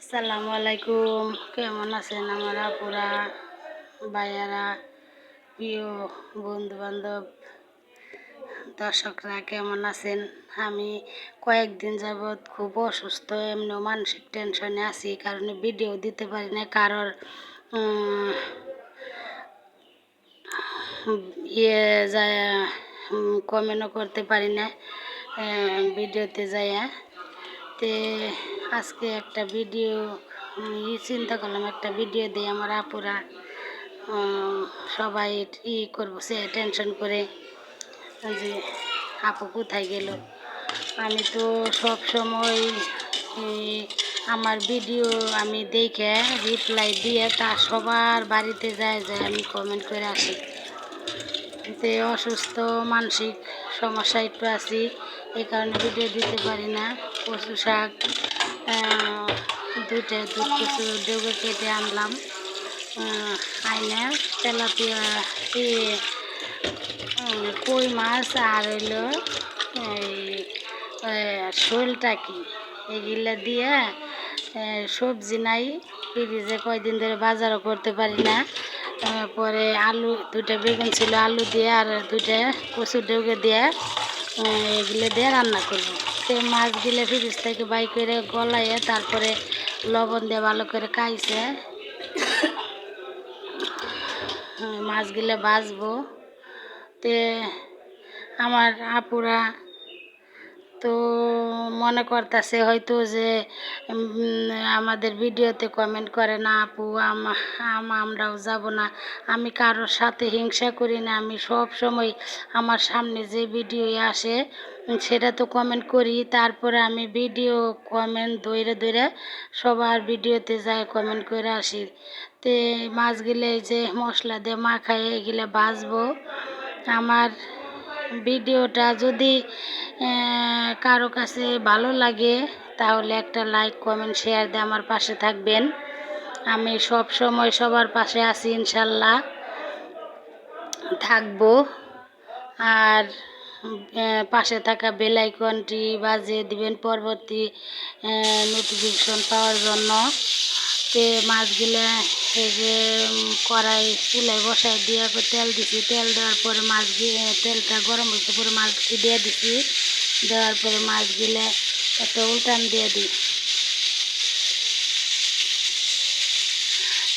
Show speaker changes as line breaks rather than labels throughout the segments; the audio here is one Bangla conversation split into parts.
আসসালামু আলাইকুম। কেমন আছেন আমার পুরা ভাইয়ারা, প্রিয় বন্ধু বান্ধব দর্শকরা কেমন আছেন? আমি কয়েকদিন যাবৎ খুব অসুস্থ এমনি মানসিক টেনশনে আছি কারণে ভিডিও দিতে পারি না। কারোর ইয়ে যায় কমেন্টও করতে পারি না ভিডিওতে যাইয়া। তে আজকে একটা ভিডিও আমি চিন্তা করলাম, একটা ভিডিও দিয়ে আমার আপুরা। সবাই ই করব, সে টেনশন করে। যে, আপু কোথায় গেল? আমি তো সব সময় আমার ভিডিও আমি দেখে রিপ্লাই দিয়ে তা সবার বাড়িতে যায় যায়, আমি কমেন্ট করে আসি। তে অসুস্থ, মানসিক সমস্যা একটু আছি এই কারণে ভিডিও দিতে পারি না। কচু শাক দুইটা দুধ কচু ডেউকে কেটে আনলাম। আইনে তেলাপিয়া কই মাছ আর হইল শোলটা কি? এগুলা দিয়ে সবজি নাই। ফ্রিজে কয়দিন ধরে বাজারও করতে পারি না। পরে আলু, দুইটা বেগুন ছিল, আলু দিয়ে আর দুইটা কচুর ডেউকে দিয়ে এগুলো দিয়ে রান্না করব। তো দিলে ফ্রিজ থেকে বাই করে গলায় তারপরে লবণ দিয়ে ভালো করে কাইছে। মাছ মাছগুলো বাঁচবো। তে আমার আপুরা তো মনে করতেছে হয়তো যে আমাদের ভিডিওতে কমেন্ট করে না, আপু, আম- আম- আমরাও যাব না। আমি কারোর সাথে হিংসা করি না। আমি সব সময় আমার সামনে যে ভিডিও আসে, সেটা তো কমেন্ট করি। তারপরে আমি ভিডিও কমেন্ট দৈরে দৈরে সবার ভিডিওতে যাই কমেন্ট করে আসি। তে মাছগুলো যে মশলা দিয়ে মাখাই এগুলো ভাজবো আমার ভিডিওটা যদি কারও কাছে ভালো লাগে, তাহলে একটা লাইক, কমেন্ট, শেয়ার দিয়ে আমার পাশে থাকবেন। আমি সব সময় সবার পাশে আছি, ইনশাল্লাহ। থাকব। আর পাশে থাকা বেল আইকনটি বাজিয়ে দিবেন পরবর্তী নোটিফিকেশন পাওয়ার জন্য। তে মাছগুলো যে কড়াই চুলায় বসাই দিয়ে তেল দিছি। তেল দেওয়ার পরে মাছ তেলটা গরম হয়েছে পরে মাছ দিয়ে দিছি। দেওয়ার পরে মাছগুলো একটা উল্টান দিয়ে দিই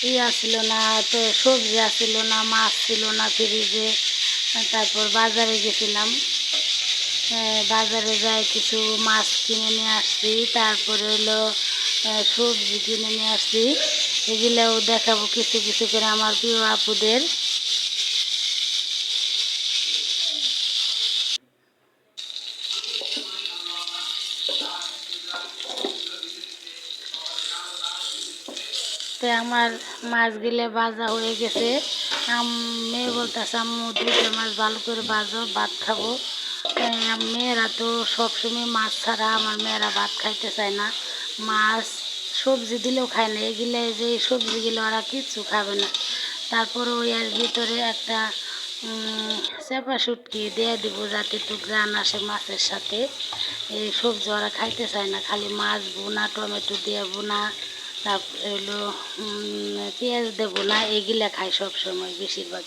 ই আসছিল না, তো সবজি আসছিল না, মাছ ছিল না ফ্রিজে। তারপর বাজারে গেছিলাম। বাজারে যাই কিছু মাছ কিনে নিয়ে আসছি। তারপরে হলো সবজি কিনে নিয়ে আসছি। এগুলোও দেখাবো কিছু কিছু করে আমার প্রিয় আপুদের। তো আমার মাছগুলো ভাজা হয়ে গেছে। আম মেয়ে বলতেছে আম্মু দুটো মাছ ভালো করে ভাজো ভাত খাব। আহ, মেয়েরা তো সবসময় মাছ ছাড়া আমার মেয়েরা ভাত খাইতে চায় না। মাছ, সবজি দিলেও খায় না। এগুলো যে সবজিগুলো ওরা কিচ্ছু খাবে না। তারপরে ওই এর ভিতরে একটা চেপা শুটকি দিয়ে দিব যাতে একটু গ্রান আসে মাছের সাথে। এই সবজি ওরা খাইতে চায় না। খালি মাছ বোনা, টমেটো দিয়ে বোনা তারপরে হলো পেঁয়াজ দেবো না এগুলা খায় সব সময় বেশিরভাগ।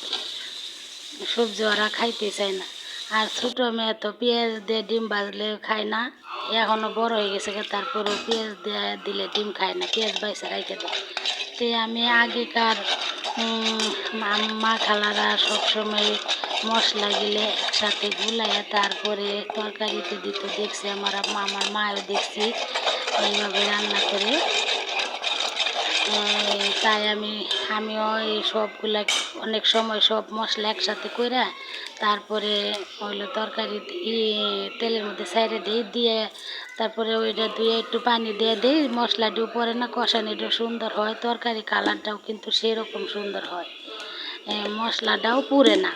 সবজি ওরা খাইতে চায় না। আর ছোটো মেয়ে তো পেঁয়াজ দিয়ে ডিম বাজলে খায় না। এখনও বড় হয়ে গেছে গা, তারপরেও পেঁয়াজ দিয়ে দিলে ডিম খায় না পেঁয়াজ বাইসে দেয়। তো আমি আগেকার মা- খালারা সবসময় মশলা গিলে একসাথে গুলাইয়া তারপরে তরকারিতে দিত। দেখছি আমার আমার মাও দেখছি। এইভাবে রান্না করে তাই আমি, আমিও এই সবগুলা অনেক সময় সব মশলা একসাথে কইরা তারপরে হইল তরকারি তেলের মধ্যে সাইডে দিই দিয়ে তারপরে ওইটা ধুয়ে একটু পানি দিয়ে দিই, মশলাটি উপরে না কষানিটাও সুন্দর হয়, তরকারি কালারটাও কিন্তু সেরকম সুন্দর হয়। মশলাটাও পুড়ে না।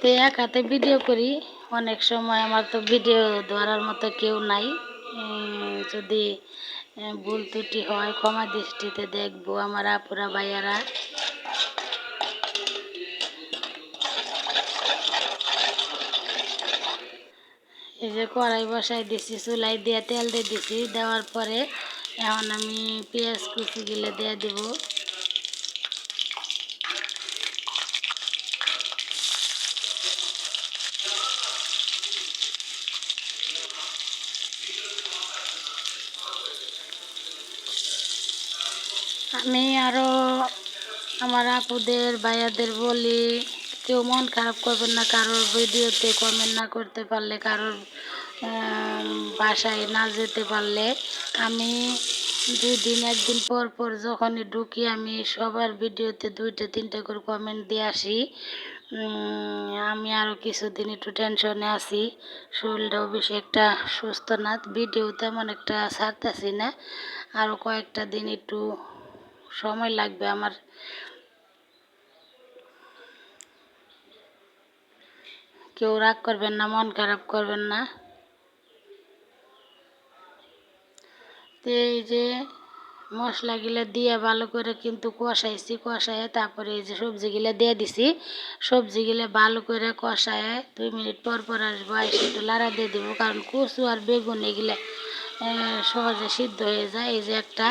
তো এক হাতে ভিডিও করি, অনেক সময় আমার তো ভিডিও ধরার মতো কেউ নাই। যদি ভুল ত্রুটি হয়, ক্ষমা দৃষ্টিতে দেখব আমার আপুরা ভাইয়ারা। এই যে কড়াই বসাই দিছি, চুলাই দিয়ে তেল দিয়ে দিছি, দেওয়ার পরে এখন আমি পেঁয়াজ কুচি গিলে দিয়ে দিব। আমি আরও আমার আপুদের, ভাইয়াদের বলি, কেউ মন খারাপ করবেন না, কারোর ভিডিওতে কমেন্ট না করতে পারলে, কারোর বাসায় না যেতে পারলে আমি দুই দিন একদিন পর পর যখনই ঢুকি আমি সবার ভিডিওতে দুইটা, তিনটা করে কমেন্ট দিয়ে আসি। আমি আরও কিছুদিন একটু টেনশনে আছি, শরীরটাও বেশি একটা সুস্থ না, ভিডিও তেমন একটা ছাড়তেছি না। আরও কয়েকটা দিন একটু সময় লাগবে আমার। কেউ রাগ করবেন না, মন খারাপ করবেন না। তো এই যে মশলাগুলো দিয়ে ভালো করে কিন্তু কষাইছি, কষায় তারপরে এই যে সবজিগুলো দিয়ে দিছি। সবজিগুলো ভালো করে কষায় দুই মিনিট পর পর আসব একটু লাড়া দিয়ে দিব, কারণ কচু আর বেগুন এগুলো সহজে সিদ্ধ হয়ে যায়। এই যে একটা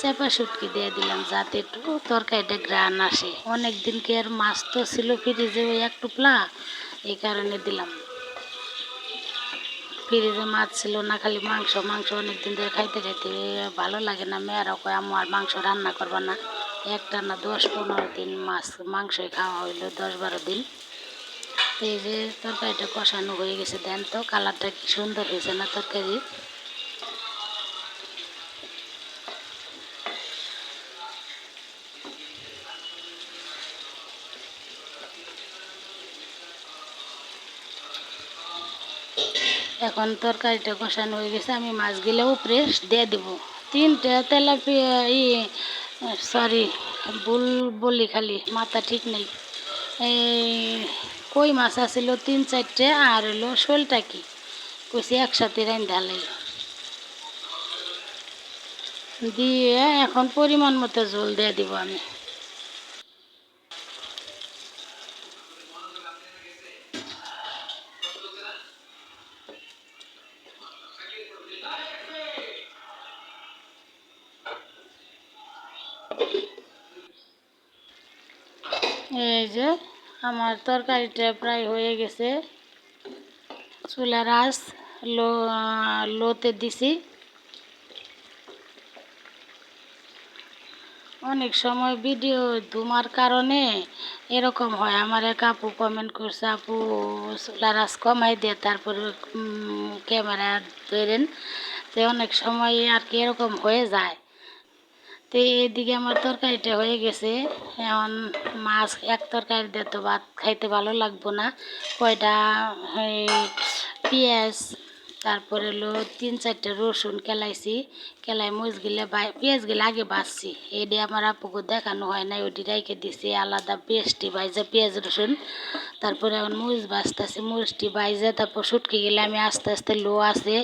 চেপা শুটকি দিয়ে দিলাম যাতে একটু তরকারিটা গ্রান আসে। অনেক দিনকে আর মাছ তো ছিল ফ্রিজে ওই এক টুকলা, এই কারণে দিলাম। ফ্রিজে মাছ ছিল না, খালি মাংস মাংস অনেক দিন ধরে খাইতে খাইতে ভালো লাগে না। মেয়েরা কয় আমার মাংস রান্না করবা না। একটা না দশ পনেরো দিন মাছ, মাংসই খাওয়া হইল দশ বারো দিন। এই যে তরকারিটা কষানো হয়ে গেছে। দেন তো কালারটা কি সুন্দর হয়েছে না তরকারি? এখন তরকারিটা কষানো হয়ে গেছে, আমি মাছগুলো উপরে দিয়ে দেবো। তিনটে তেলাপিয়া ই সরি ভুল বলি খালি, মাথা ঠিক নেই। এই, কই মাছ আছিল? তিন চারটে, আর হলো শোলটা কি? কইছি একসাথে রান্ধালাই দিয়ে এখন পরিমাণ মতো জল দিয়ে দিব আমি। এই যে, আমার তরকারিটা প্রায় হয়ে গেছে। চুলার আঁচ লো, লোতে দিছি। অনেক সময় ভিডিও ধুমার কারণে এরকম হয়। আমার এক আপু কমেন্ট করছে, আপু, চুলার আঁচ কমাই দিয়ে তারপরে ক্যামেরা ধরেন। তো অনেক সময় আর কি এরকম হয়ে যায়। তো এদিকে আমার তরকারিটা হয়ে গেছে। এখন মাছ এক তরকারি দিয়ে তো ভাত খাইতে ভালো লাগবো না। কয়টা পেঁয়াজ, তারপরে হলো তিন চারটে রসুন কেলাইছি। কেলাই মরিচগুলো বাই পেঁয়াজগুলো আগে বাছছি এটি আমার আপুকে দেখানো হয় নাই ওটি রাইখে দিছি। আলাদা পেস্টটি বাইজে পেঁয়াজ, রসুন, তারপরে এখন মরিচ বাছতেছি মরিচটি বাইজে তারপর শুটকি গেলে আমি আস্তে আস্তে লো আছে,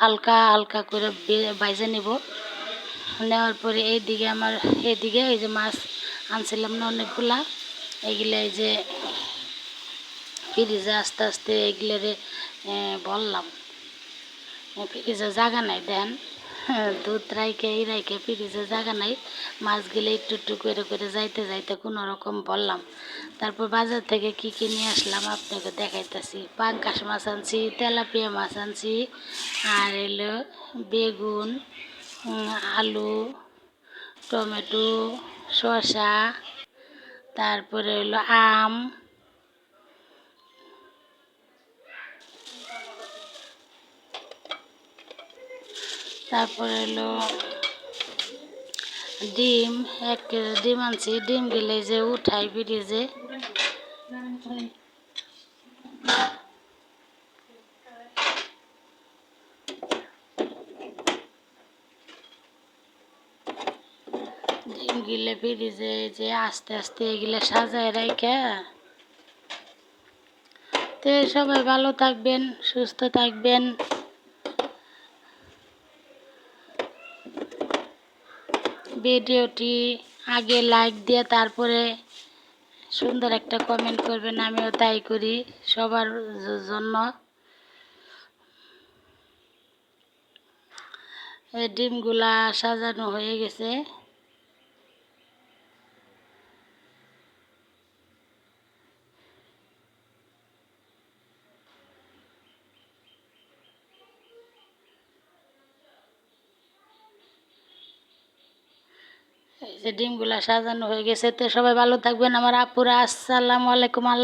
হালকা হালকা করে বাইজে নেব। নেওয়ার পরে এইদিকে আমার, এইদিকে এই যে মাছ আনছিলাম না অনেকগুলা এইগুলা এই যে ফ্রিজে আস্তে আস্তে এগুলোরে বললাম। ফ্রিজে জায়গা নাই, দেন, দুধ রাইকে এই রাইকে ফ্রিজে জায়গা নাই, মাছগুলো একটু একটু করে করে যাইতে যাইতে কোনো রকম বললাম। তারপর বাজার থেকে কি কি নিয়ে আসলাম আপনাকে দেখাইতেছি। পাঙ্কাশ মাছ আনছি, তেলাপিয়া মাছ আনছি, আর এলো বেগুন আলু, টমেটো, শসা, তারপরে হলো আম। তারপরে হলো ডিম, এক কেজি ডিম আনছি। ডিম গেলে যে উঠাই ফ্রিজে ডিম গিলে ফ্রিজে যে আস্তে আস্তে এগুলো সাজায় রাখে তো সবাই ভালো থাকবেন, সুস্থ থাকবেন। ভিডিওটি আগে লাইক দিয়ে তারপরে সুন্দর একটা কমেন্ট করবেন, আমিও তাই করি সবার জন্য। এই ডিমগুলা সাজানো হয়ে গেছে এই যে ডিমগুলা সাজানো হয়ে গেছে। তো সবাই ভালো থাকবেন। আমার আপুরা আসসালামু আলাইকুম আল্লাহ